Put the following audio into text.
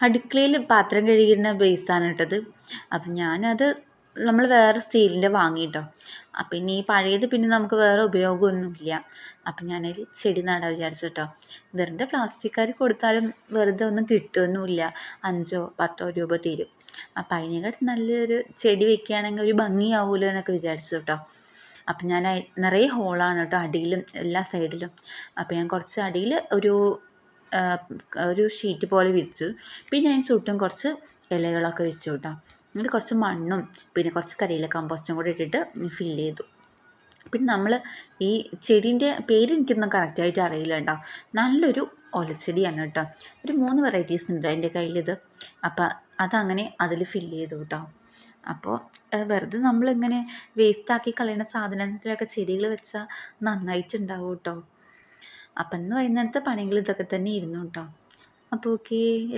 അടുക്കളയിൽ പാത്രം കഴുകിയിരുന്ന ബേസാണ് കേട്ടത് അപ്പം ഞാനത് നമ്മൾ വേറെ സ്റ്റീലിന്റെ വാങ്ങി കേട്ടോ അപ്പം ഇനി ഈ പഴയത് പിന്നെ നമുക്ക് വേറെ ഉപയോഗമൊന്നുമില്ല. അപ്പം ഞാനതിൽ ചെടി നടാൻ വിചാരിച്ചു കേട്ടോ വെറുതെ പ്ലാസ്റ്റിക്കാർ കൊടുത്താലും വെറുതെ ഒന്നും കിട്ടുമൊന്നുമില്ല അഞ്ചോ പത്തോ രൂപ തീരും. അപ്പം അതിനെക്കാട്ടി നല്ലൊരു ചെടി വെക്കുകയാണെങ്കിൽ ഒരു ഭംഗിയാവുമല്ലോ എന്നൊക്കെ വിചാരിച്ചു കേട്ടോ അപ്പം ഞാൻ നിറയെ ഹോളാണ് കേട്ടോ അടിയിലും എല്ലാ സൈഡിലും അപ്പം ഞാൻ കുറച്ച് അടിയിൽ ഒരു ഒരു ഷീറ്റ് പോലെ വിരിച്ചു. പിന്നെ അതിന് ചുറ്റും കുറച്ച് ഇലകളൊക്കെ വെച്ചു കേട്ടോ. എന്നിട്ട് കുറച്ച് മണ്ണും പിന്നെ കുറച്ച് കരിയില കമ്പോസ്റ്റും കൂടി ഇട്ടിട്ട് ഫില്ല് ചെയ്തു. പിന്നെ നമ്മൾ ഈ ചെടീന്റെ പേര് എനിക്കൊന്നും കറക്റ്റായിട്ട് അറിയില്ല കേട്ടോ. നല്ലൊരു ഒലച്ചെടിയാണ് കേട്ടോ. ഒരു മൂന്ന് വെറൈറ്റീസ് ഉണ്ട് എന്റെ കയ്യിലിത്. അപ്പം അതങ്ങനെ അതിൽ ഫില്ല് ചെയ്തു കേട്ടോ. അപ്പോൾ വെറുതെ നമ്മളിങ്ങനെ വേസ്റ്റാക്കി കളയുന്ന സാധനത്തിലൊക്കെ ചെടികൾ വെച്ചാൽ നന്നായിട്ടുണ്ടാവും കേട്ടോ. അപ്പം ഇന്ന് വൈകുന്നേരത്തെ പണികൾ ഇതൊക്കെ തന്നെ ഇരുന്നു കേട്ടോ അപ്പോൾ ഓക്കേ